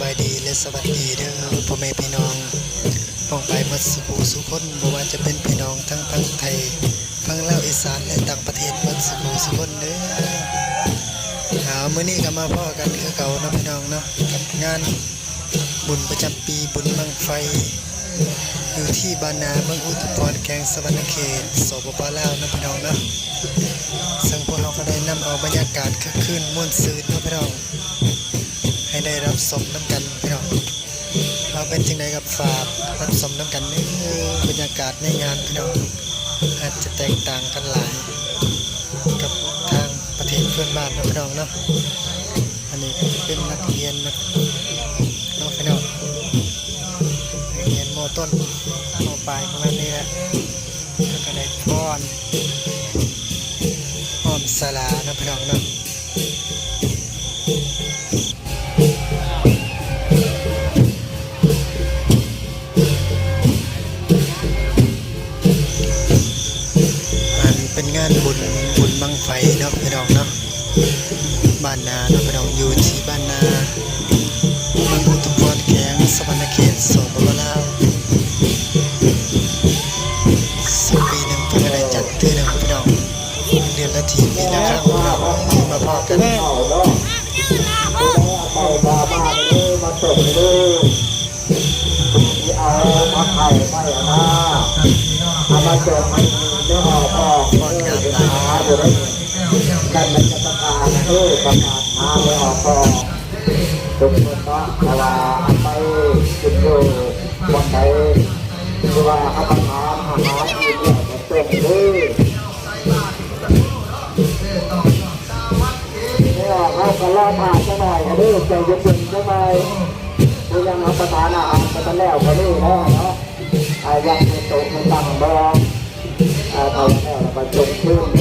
สวัสดีเด้อพ่อแม่พี่น้องป้องไปมัดสุภูสุคนบ่ว่าจะเป็นพี่น้องทั้งพังไทยพังลาวอีสานและต่างประเทศมัดสุภูสุคนเด้อหามื้อนี้ก็มาพ่อกันคือเก่าเนาะพี่น้องเนาะกับงานบุญประจำปีบุญบังไฟ อยู่ที่บานาเมืองอุทุมพรแกงสวรรณเขตสปปลาวเนาะพี่น้องเนาะซึ่งพวกเราก็ได้นำเอาบรรยากาศคึกคืนม่วนซื่นเนาะพี่น้อง รับสมน้ำกันพี่น้องเอาเป็นจังไดกับฝากรับสมน้ำกันนี่คือบรรยากาศในงานพี่น้องอาจจะแตกต่างกันหลาย กับทางประเทศเพื่อนบ้านนะพี่น้องเนาะอันนี้ก็จะเป็นนักเรียนนะน้องพี่น้องนักเรียนมต้นมปลายประมาณนี้แหละแล้วก็ได้ป้อนอ้อมสลานะพี่น้องเนาะ นละทีปีละครั้งพี่น้องที่มาพอกันเอาเนาะเอามาบ้านเลยมาส่งเลยที่เอามาไข่ไม่นะเอามาส่งให้ไม่ออกออกเออเดี๋ยวหาอยู่เลยกันมันจะประกาศเออประกาศหาไม่ออกออกทุกคนเนาะเวลาไปจุดอยู่วันไหนคือว่าเอาไปหาหาหาอีกเนี่ยมาส่งเลยเนี่ย อผ่านจะหน่อยอันนี้ใจเย็นๆได้ไหมดูยังเอาประธานอาหารมาตั้งแล้วก็นี่เนาะเนาะอายังตกมันตั้งบองอาทำแล้วมาจงพื้น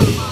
Yeah.